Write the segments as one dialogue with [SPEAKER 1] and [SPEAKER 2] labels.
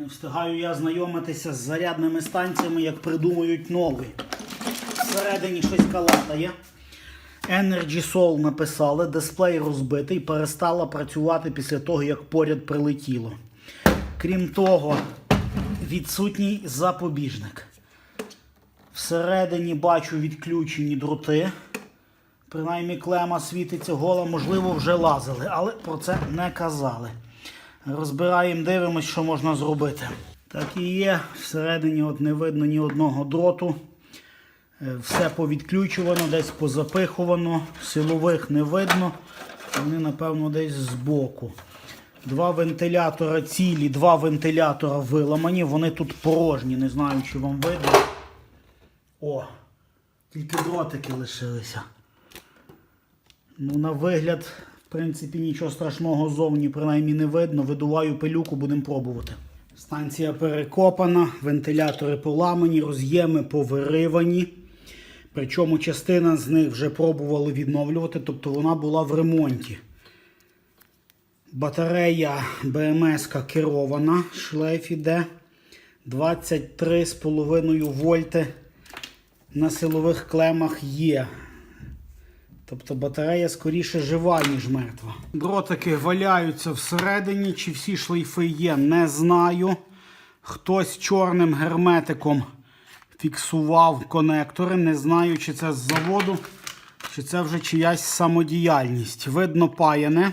[SPEAKER 1] Не встигаю я знайомитися з зарядними станціями, як придумують нові. Всередині щось калатає. Energy Soul написали, дисплей розбитий, перестала працювати після того, як поряд прилетіло. Крім того, відсутній запобіжник. Всередині бачу відключені дроти. Принаймні клема світиться гола, можливо, вже лазили, але про це не казали. Розбираємо, дивимось, що можна зробити. Так і є. Всередині от не видно ні одного дроту. Е, Все повідключувано, десь позапихувано, силових не видно. Вони, напевно, десь збоку. Два вентилятора цілі, два вентилятора виламані. Вони тут порожні, не знаю, чи вам видно. О, тільки дротики лишилися. Ну, на вигляд, в принципі, нічого страшного зовні принаймні не видно. Видуваю пилюку, будемо пробувати. Станція перекопана, вентилятори поламані, роз'єми повиривані. Причому частина з них вже пробували відновлювати, тобто вона була в ремонті. Батарея БМС керована, шлейф іде 23,5 вольти на силових клемах є. Тобто батарея скоріше жива, ніж мертва. Дротики валяються всередині, чи всі шлейфи є, не знаю. Хтось чорним герметиком фіксував конектори. Не знаю, чи це з заводу, чи це вже чиясь самодіяльність. Видно паяне.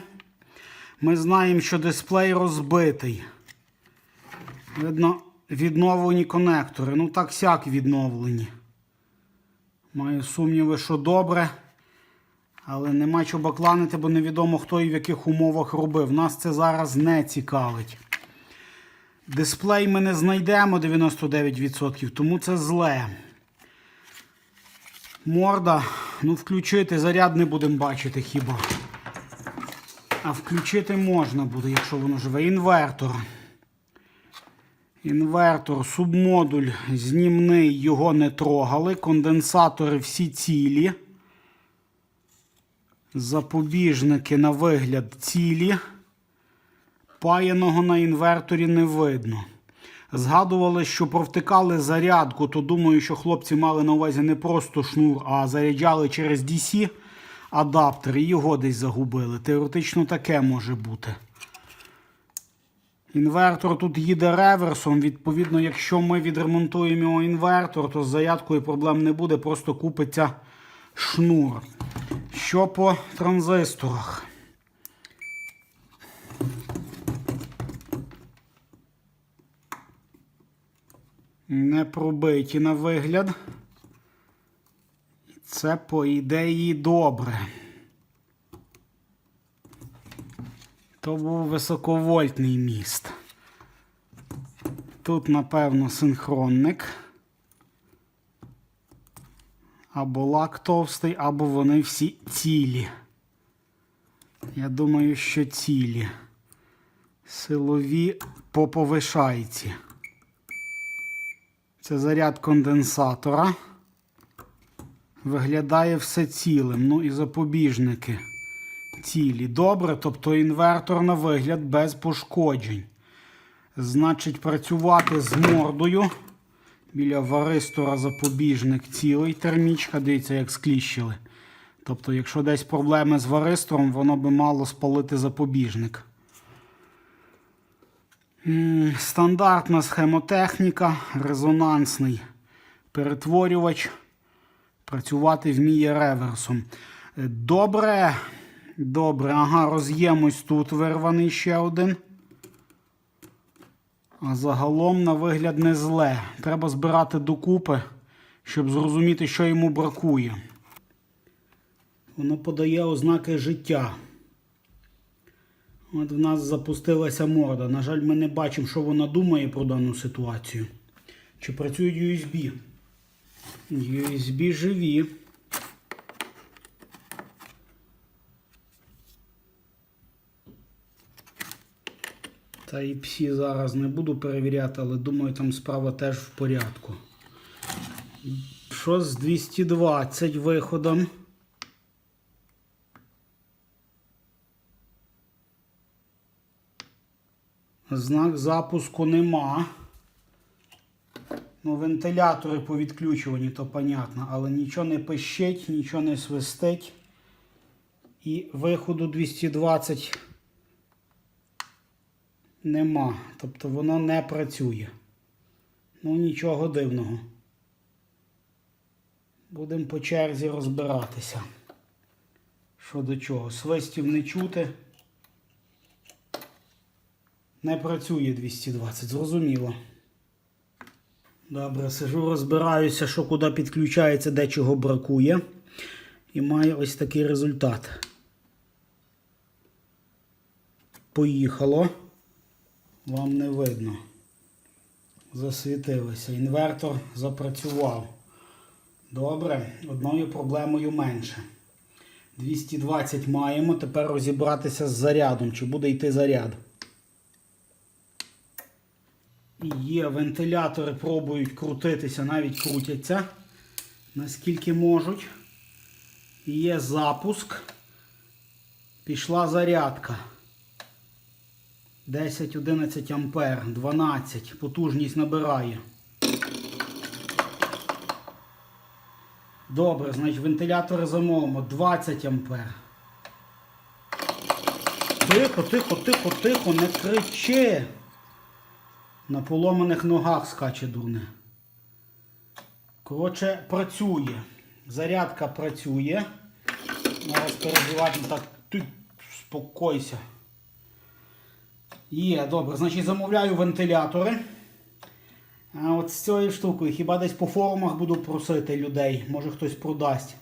[SPEAKER 1] Ми знаємо, що дисплей розбитий. Видно, відновлені конектори. Ну, так сяк відновлені. Маю сумніви, що добре. Але нема чого бакланити, бо невідомо хто і в яких умовах робив. Нас це зараз не цікавить. Дисплей ми не знайдемо 99%, тому це зле. Морда, ну включити заряд не будемо бачити хіба. А включити можна буде, якщо воно живе. Інвертор. Інвертор, субмодуль знімний, його не трогали. Конденсатори всі цілі. Запобіжники на вигляд цілі. Паяного на інверторі не видно. Згадували, що провтикали зарядку, то думаю, що хлопці мали на увазі не просто шнур, а заряджали через DC адаптер і його десь загубили. Теоретично таке може бути. Інвертор тут їде реверсом. Відповідно, якщо ми відремонтуємо його інвертор, то з зарядкою проблем не буде, просто купиться шнур. Що по транзисторах? Не пробиті на вигляд. Це, по ідеї, добре. То був високовольтний міст. Тут, напевно, синхронник. Або лак товстий, або вони всі цілі. Я думаю, що цілі. Силові по повишайці. Це заряд конденсатора. Виглядає все цілим. Ну і запобіжники цілі. Добре, тобто інвертор на вигляд без пошкоджень. Значить, працювати з мордою. Біля варистора запобіжник цілий термічка, дивіться, як скліщили. Тобто, якщо десь проблеми з варистором, воно би мало спалити запобіжник. Стандартна схемотехніка, резонансний перетворювач. Працювати вміє реверсом. Добре. Добре. Ага, роз'єм ось тут вирваний ще один. Загалом, на вигляд, не зле. Треба збирати докупи, щоб зрозуміти, що йому бракує. Воно подає ознаки життя. От в нас запустилася морда. На жаль, ми не бачимо, що вона думає про дану ситуацію. Чи працюють USB? USB живі. Type-C зараз не буду перевіряти, але думаю, там справа теж в порядку. Що з 220 виходом? Знак запуску нема. Ну, вентилятори повідключувані, то понятно, але нічого не пищить, нічого не свистить. І виходу 220 нема. Тобто воно не працює. Ну, нічого дивного. Будемо по черзі розбиратися. Що до чого? Свистів не чути. Не працює 220, зрозуміло. Добре, сижу, розбираюся, що куди підключається, де чого бракує. І маю ось такий результат. Поїхало. Вам не видно. Засвітилося. Інвертор запрацював. Добре, одною проблемою менше. 220 маємо. Тепер розібратися з зарядом. Чи буде йти заряд? Є вентилятори, пробують крутитися, навіть крутяться, наскільки можуть. Є запуск. Пішла зарядка. 10-11 ампер, 12. Потужність набирає. Добре, значить вентилятори замовимо 20 ампер. Тихо, тихо, тихо, тихо, не кричи. На поломаних ногах скаче дурне. Коротше, працює. Зарядка працює. Зараз перебивати так. Ти спокойся. Є, добре. Значить, замовляю вентилятори. А от з цією штукою, хіба десь по форумах буду просити людей, може хтось продасть.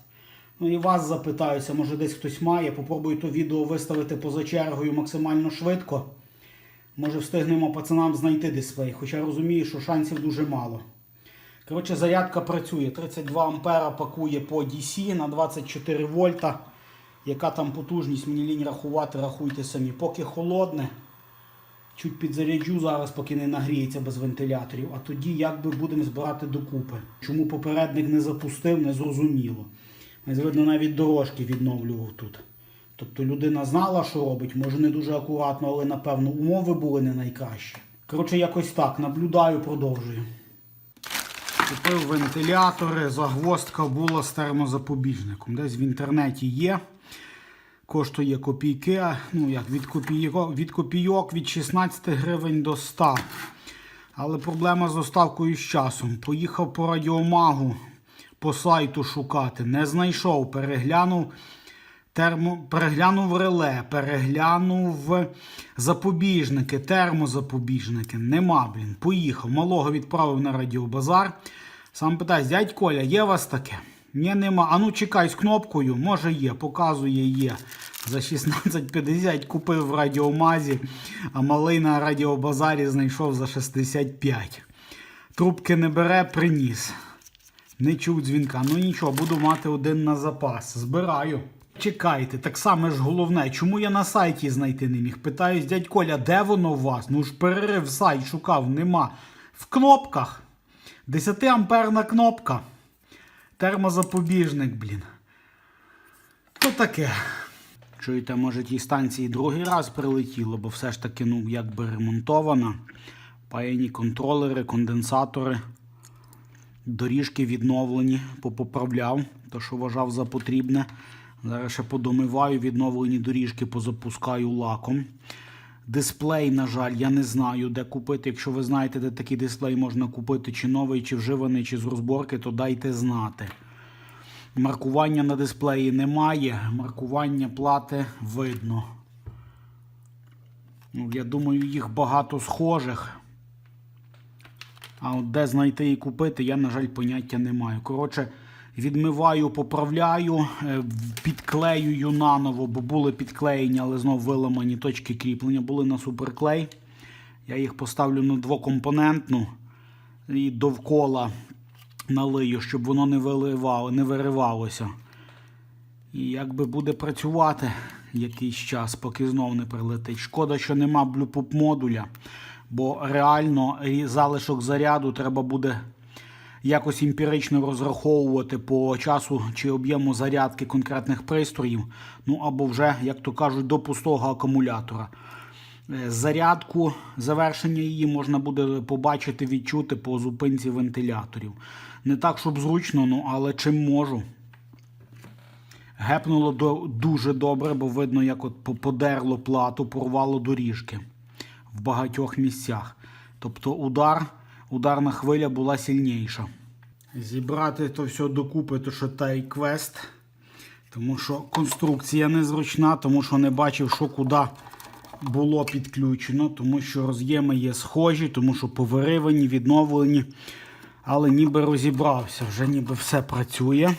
[SPEAKER 1] Ну і вас запитаюся, може десь хтось має. Попробую то відео виставити поза чергою максимально швидко. Може встигнемо пацанам знайти дисплей, хоча розумію, що шансів дуже мало. Коротше, зарядка працює. 32 ампера пакує по DC на 24 вольта. Яка там потужність, мені лінь рахувати, рахуйте самі. Поки холодне, чуть підзаряджу зараз, поки не нагріється без вентиляторів. А тоді як би будемо збирати докупи. Чому попередник не запустив, не зрозуміло. Видно, навіть дорожки відновлював тут. Тобто людина знала, що робить, може не дуже акуратно, але напевно умови були не найкращі. Коротше, якось так. Наблюдаю, продовжую. Купив вентилятори, загвоздка була з термозапобіжником. Десь в інтернеті є. Коштує копійки, ну як від копійок, від копійок від 16 гривень до 100. Але проблема з доставкою з часом. Поїхав по радіомагу по сайту шукати. Не знайшов, переглянув. Термо... Переглянув реле, переглянув запобіжники, термозапобіжники. Нема, блін. Поїхав. Малого відправив на радіобазар. Сам питає, дядь Коля, є у вас таке? Ні, нема. А ну чекай з кнопкою, може є, показує є. За 16,50 купив в радіомазі, а малий на радіобазарі знайшов за 65. Трубки не бере, приніс. Не чув дзвінка. Ну нічого, буду мати один на запас. Збираю. Чекайте, так само ж головне, чому я на сайті знайти не міг? Питаюсь, дядь Коля, де воно у вас? Ну ж перерив сайт, шукав, нема. В кнопках. 10 амперна кнопка. Термозапобіжник, блін. То таке. Чуєте, може тій станції другий раз прилетіло, бо все ж таки, ну, якби ремонтована. Паяні контролери, конденсатори. Доріжки відновлені, попоправляв, то що вважав за потрібне. Зараз ще подомиваю, відновлені доріжки позапускаю лаком. Дисплей, на жаль, я не знаю, де купити. Якщо ви знаєте, де такий дисплей можна купити, чи новий, чи вживаний, чи з розборки, то дайте знати. Маркування на дисплеї немає, маркування плати видно. Ну, Я думаю, їх багато схожих. А от де знайти і купити, я, на жаль, поняття не маю. Коротше, відмиваю, поправляю, е, підклеюю наново, бо були підклеєні, але знов виламані точки кріплення, були на суперклей. Я їх поставлю на двокомпонентну і довкола налию, щоб воно не виливало, не виривалося. І якби буде працювати якийсь час, поки знов не прилетить. Шкода, що нема блюпуп модуля, бо реально залишок заряду треба буде якось емпірично розраховувати по часу чи об'єму зарядки конкретних пристроїв. Ну або вже, як то кажуть, до пустого акумулятора. Е, Зарядку, завершення її можна буде побачити, відчути по зупинці вентиляторів. Не так, щоб зручно, ну, але чим можу. Гепнуло до, дуже добре, бо видно, як от подерло плату, порвало доріжки в багатьох місцях. Тобто удар, ударна хвиля була сильніша. Зібрати то все докупи, то що та й квест. Тому що конструкція незручна, тому що не бачив, що куди було підключено, тому що роз'єми є схожі, тому що повиривані, відновлені. Але ніби розібрався, вже ніби все працює.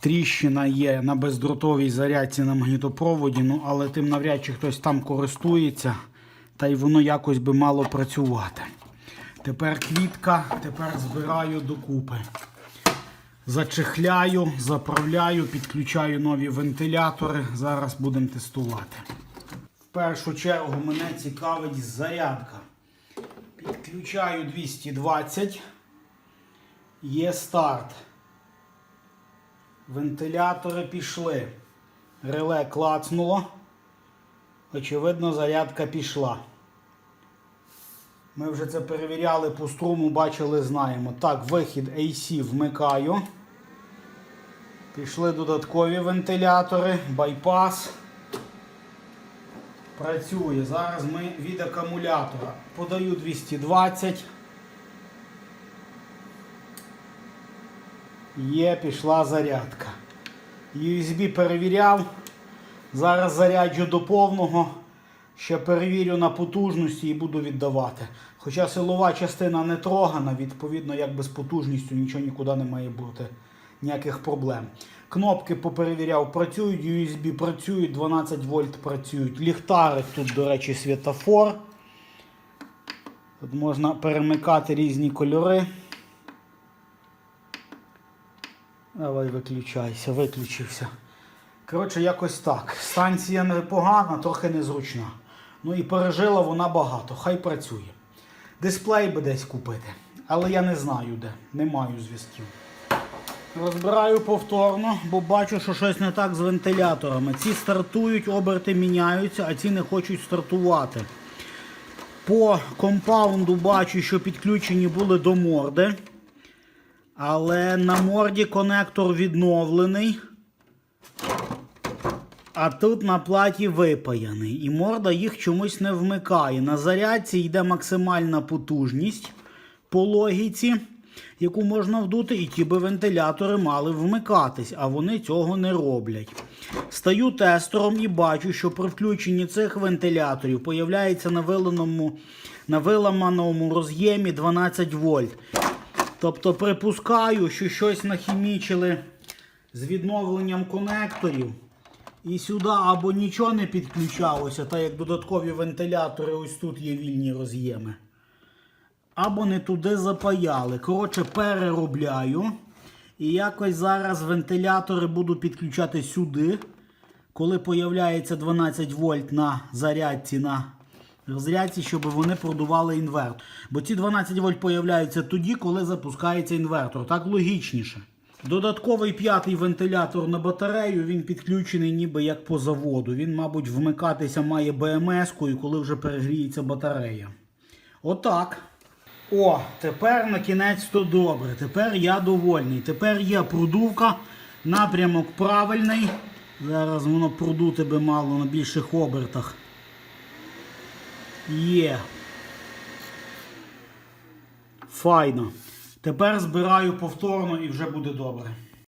[SPEAKER 1] Тріщина є на бездротовій зарядці на магнітопроводі, ну але тим навряд чи хтось там користується, та й воно якось би мало працювати. Тепер квітка, тепер збираю докупи. Зачехляю, заправляю, підключаю нові вентилятори. Зараз будемо тестувати. В першу чергу мене цікавить зарядка. Підключаю 220. Є старт. Вентилятори пішли. Реле клацнуло. Очевидно, зарядка пішла. Ми вже це перевіряли по струму, бачили, знаємо. Так, вихід AC вмикаю. Пішли додаткові вентилятори, байпас. Працює. Зараз ми від акумулятора. Подаю 220. Є, пішла зарядка. USB перевіряв. Зараз заряджу до повного. Ще перевірю на потужності і буду віддавати. Хоча силова частина не трогана, відповідно, як без потужністю нічого нікуди не має бути. Ніяких проблем. Кнопки поперевіряв, працюють, USB працюють, 12 вольт працюють. Ліхтарик тут, до речі, світофор. Тут можна перемикати різні кольори. Давай виключайся, виключився. Коротше, якось так. Станція непогана, трохи незручна. Ну і пережила вона багато, хай працює. Дисплей би десь купити, але я не знаю де, не маю зв'язків. Розбираю повторно, бо бачу, що щось не так з вентиляторами. Ці стартують, оберти міняються, а ці не хочуть стартувати. По компаунду бачу, що підключені були до морди. Але на морді конектор відновлений. А тут на платі випаяний. І морда їх чомусь не вмикає. На зарядці йде максимальна потужність по логіці, яку можна вдути, і ті би вентилятори мали вмикатись, а вони цього не роблять. Стаю тестером і бачу, що при включенні цих вентиляторів появляється на виламаному, на виламаному роз'ємі 12 вольт. Тобто припускаю, що щось нахімічили з відновленням конекторів. І сюди або нічого не підключалося, так як додаткові вентилятори, ось тут є вільні роз'єми. Або не туди запаяли. Коротше, переробляю. І якось зараз вентилятори буду підключати сюди. Коли появляється 12 вольт на зарядці на розрядці, щоб вони продували інвертор. Бо ці 12 вольт появляються тоді, коли запускається інвертор. Так логічніше. Додатковий п'ятий вентилятор на батарею, він підключений ніби як по заводу. Він, мабуть, вмикатися має БМС-кою, коли вже перегріється батарея. Отак. О, тепер на кінець то добре. Тепер я довольний. Тепер є продувка, напрямок правильний. Зараз воно продути би мало на більших обертах. Є. Файно. Тепер збираю повторно і вже буде добре.